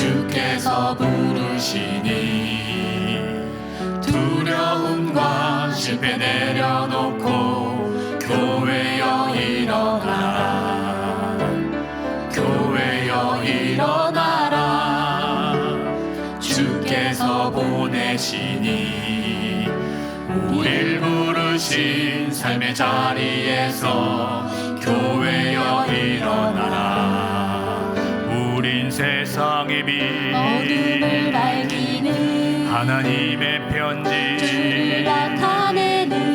주께서 부르시니 두려움과 실패 내려놓고 교회여 일어나라 교회여 일어나라. 주께서 보내시니 우릴 부르신 삶의 자리에서 교회여 일어나라 우린 세상의 빛 어둠을 밝히는 하나님의 편지. 주를 나타내는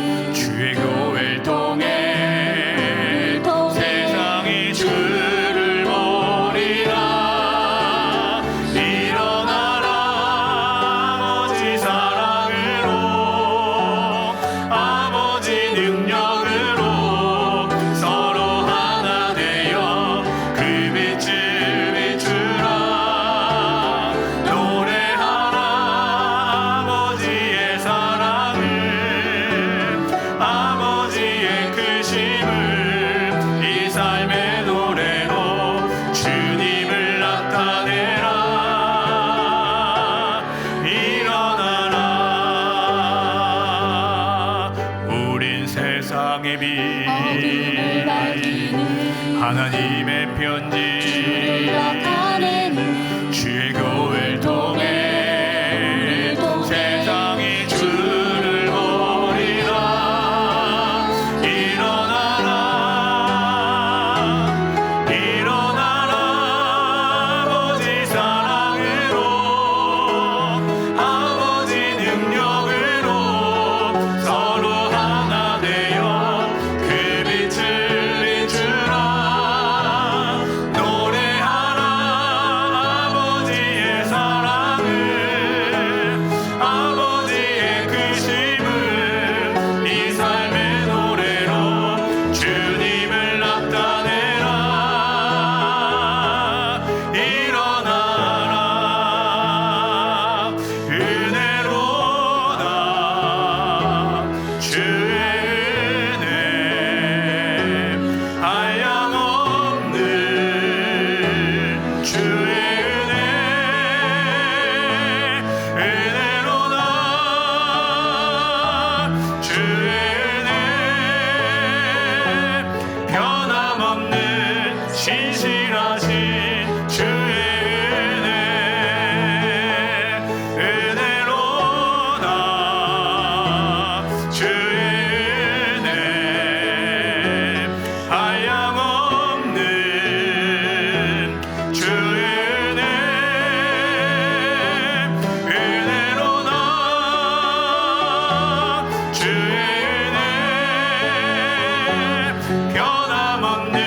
세상의 빛. 하나님의 편지 신실하신 주의 은혜 은혜로다 주의 은혜. 한량없는 주의 은혜 은혜로다 주의 은혜. 변함없는